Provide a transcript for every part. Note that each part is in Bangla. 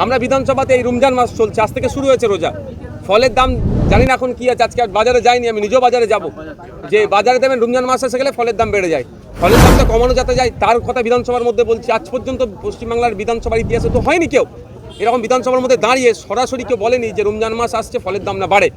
আমরা বিধানসভাতে এই রমজান মাস চলছে, আজ থেকে শুরু হয়েছে রোজা। ফলের দাম জানি না এখন কি আছে, আজকে বাজারে যাইনি, আমি নিজেও বাজারে যাব। যে বাজারে দেবেন রমজান মাস এসে গেলে ফলের দাম বেড়ে যায়। ফলের দামটা কমানো যাতে যায়, তার কথা বিধানসভার মধ্যে বলছি, আজ পর্যন্ত পশ্চিমবাংলার বিধানসভার ইতিহাসে তো হয়নি কেউ। এরকম বিধানসভার মধ্যে দাঁড়িয়ে সরাসরি কেউ বলেনি যে রমজান মাস আসছে, ফলের দাম না বাড়ে।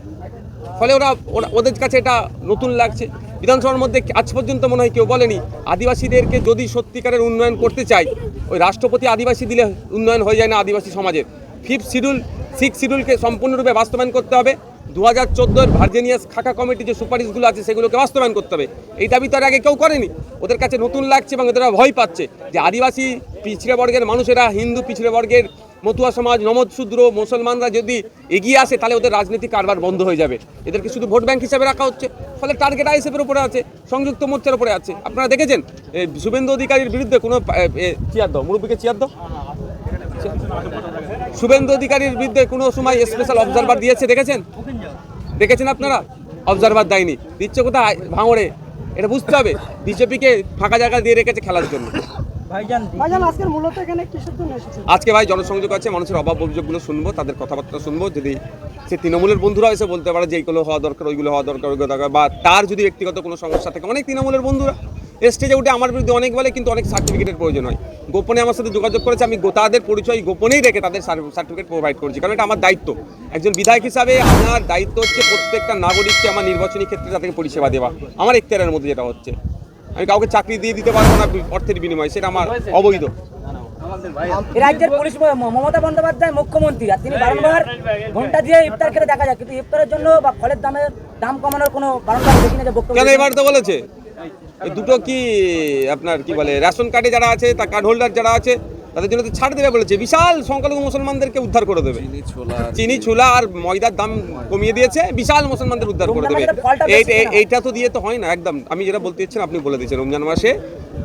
ফলে ওরা, ওরা- ওদের কাছে এটা নতুন লাগছে। বিধানসভার মধ্যে আজ পর্যন্ত মনে হয় কেউ বলেনি, আদিবাসীদেরকে যদি সত্যিকারের উন্নয়ন করতে চাই ওই রাষ্ট্রপতি আদিবাসী দিলে উন্নয়ন হয়ে যায় না আদিবাসী সমাজের ফিফথ শিডিউল সিক্স শিডিউলকে সম্পূর্ণরূপে বাস্তবায়ন করতে হবে। দু হাজার চোদ্দোর ভার্জেনিয়াস খাকা কমিটি যে সুপারিশগুলো আছে, সেগুলোকে বাস্তবায়ন করতে হবে। এই দাবি তো আর আগে কেউ করেনি। ওদের কাছে নতুন লাগছে এবং ওদের ভয় পাচ্ছে যে আদিবাসী পিছড়ে বর্গের মানুষেরা, হিন্দু পিছড়ে বর্গের মতুয়া সমাজ, নমদ শূদ্র, মুসলমানরা যদি এগিয়ে আসে, তাহলে ওদের রাজনীতি কারবার বন্ধ হয়ে যাবে। এদেরকে শুধু ভোট ব্যাংক হিসাবে রাখা হচ্ছে। ফলে টার্গেট আইএসএফের উপরে আছে, সংযুক্ত মোর্চার উপরে আছে। আপনারা দেখেছেন শুভেন্দু অধিকারীর বিরুদ্ধে কোনো চেয়ার দাও, মুরব্বীকে চেয়ার দাও। শুভেন্দু অধিকারীর বিরুদ্ধে কোনো সময় স্পেশাল অবজারভার দিয়েছে, দেখেছেন? দেখেছেন আপনারা? অবজারভার দেয়নি। দিচ্ছে কোথায়? ভাঙড়ে। এটা বুঝতে হবে। বিজেপিকে ফাঁকা জায়গা দিয়ে রেখেছে খেলার জন্য। ভাইজান আজকের মূলত এখানে কিসের জন্য এসেছেন? আজকে ভাই জনসংযোগ আছে মানুষের অভাব অভিযোগগুলো শুনব তাদের কথাবার্তা শুনব যদি সে তৃণমূলের বন্ধুরা এসে বলতে পারে যে এইগুলো হওয়া দরকার ওইগুলো হওয়া দরকার ওইগুলো দরকার বা তার যদি ব্যক্তিগত কোনো সমস্যা থাকে অনেক তৃণমূলের বন্ধুরা স্টেজে উঠে আমার বিরুদ্ধে অনেক বলে কিন্তু অনেক সার্টিফিকেটের প্রয়োজন হয়। গোপনে আমার সাথে যোগাযোগ করেছে আমি গো- তাদের পরিচয় গোপনেই রেখে তাদের সার্টিফিকেট প্রোভাইড করছি কারণ এটা আমার দায়িত্ব। একজন বিধায়ক হিসাবে আমার দায়িত্ব হচ্ছে প্রত্যেকটা নাগরিককে আমার নির্বাচনী ক্ষেত্রে তাদেরকে পরিষেবা দেওয়া আমার এখতিয়ারের মধ্যে যেটা হচ্ছে। আমি কাউকে চাকরি দিয়ে দিতে পারব না অর্থের বিনিময়ে সেটা আমার অবৈধ। রাজ্যের পুলিশ মমতা বন্দ্যোপাধ্যায় মুখ্যমন্ত্রী আর তিনি বারংবার ঘণ্টা দিয়ে ইফতার খেলে দেখা যায় কিন্তু ইফতারের জন্য বা ফলের দামের দাম কমানোর কোনো বারংবার দেখি না যে কেন এবার তো বলেছে? এই দুটো কি আপনার কি বলে রেশন কার্ডে যারা আছে তা কার্ড হোল্ডার যারা আছে তাদের জন্য তো ছাড় দেবে বলেছে। বিশাল সংখ্যালঘু মুসলমানদেরকে উদ্ধার করে দেবে। চিনি ছোলা আর ময়দার দাম কমিয়ে দিয়েছে। বিশাল মুসলমানদের উদ্ধার করে দেবে। এইটা তো দিয়ে তো হয় না একদম। আমি যেটা বলতে চাচ্ছেন আপনি বলে দিচ্ছেন রমজান মাসে।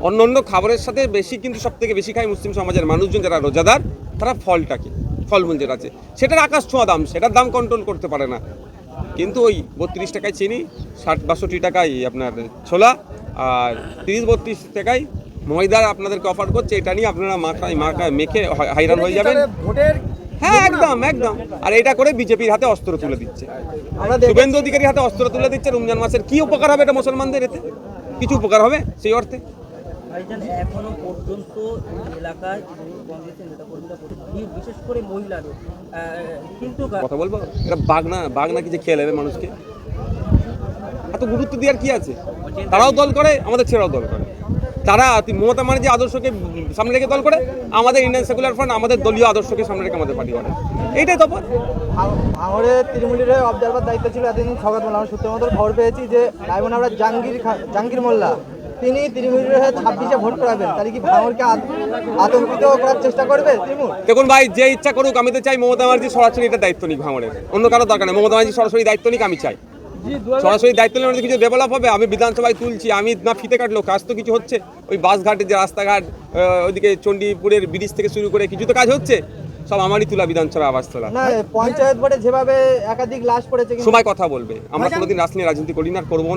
অন্য অন্য খাবারের সাথে বেশি কিন্তু সব থেকে বেশি খায় মুসলিম সমাজের মানুষজন যারা রোজাদার তারা ফলটাকে ফলমূল যেটা আছে। সেটার আকাশ ছোঁয়া দাম সেটার দাম কন্ট্রোল করতে পারে না। কিন্তু ওই বত্রিশ টাকায় চিনি ষাট বাষট্টি টাকায় আপনার ছোলা আর তিরিশ বত্রিশ টাকায় ময়দার আপনাদেরকে অফার করছে এটা নিয়ে আপনারা মাখায় মাখায় মেখে হয়- হাইরান হয়ে যাবেন। ভোটের হ্যাঁ একদম একদম। আর এটা করে বিজেপির হাতে অস্ত্র তুলে দিচ্ছে। শুভেন্দু অধিকারীর হাতে অস্ত্র তুলে দিচ্ছে রমজান মাসের কি উপকার হবে এটা মুসলমানদের এতে? কিছু উপকার হবে সেই অর্থে? এখনও পর্যন্ত এলাকায় তৃণমূল কংগ্রেসের নেতাকর্মীরা বি- বিশেষ করে মহিলাদের কিন্তু কথা বলব? এটা বাগনা বাগনা কি যে খেয়ে নেবে মানুষকে? এত গুরুত্ব দেওয়ার কি আছে? তারাও দল করে আমাদের ছেলেরাও দল করে। তারা মমতা যে আদর্শকে সামনে রেখে দল করে আমাদের ইন্ডিয়ান সেকুলার ফ্রন্ট আমাদের দলীয় আদর্শকে সামনে রেখে আমাদের পার্টি করে এইটাই তফাৎ। ভাঙড়ে তৃণমূলের অবজারভার দায়িত্ব ছিল এতদিন স্বাগত মোল্লা আমরা সূত্র মতো খবর পেয়েছি যে রায়মন আমরা জাহাঙ্গীর জাহাঙ্গীর মোল্লা তিনি তৃণমূলের হয়ে ছাব্বিশে ভোট করাবেন। তাহলে কি ভাঙড়কে আত- আতঙ্কিত করার চেষ্টা করবে তৃণমূল? দেখুন ভাই যে ইচ্ছা করুক আমি তো চাই মমতা ব্যানার্জি সরাসরি এটা দায়িত্ব নিক ভাঙড়ের অন্য কারও দরকার নেই। মমতা ব্যানার্জি সরাসরি দায়িত্ব নিক আমি চাই। সরাসরি দায়িত্ব নিলে মধ্যে কিছু ডেভেলপ হবে? আমি বিধানসভায় তুলছি আমি না ফিতে কাটলো কাজ তো কিছু হচ্ছে। ওই বাসঘাটের যে রাস্তাঘাট ওইদিকে চণ্ডীপুরের ব্রিজ থেকে শুরু করে কিছু তো কাজ হচ্ছে। সব আমারই তুলা বিধানসভা আবাস তোলা। পঞ্চায়েত বোর্ডে যেভাবে একাধিক লাশ পড়েছে সবাই কথা বলবে। আমরা কোনোদিন রাজনীতি রাজনীতি করি না করব না।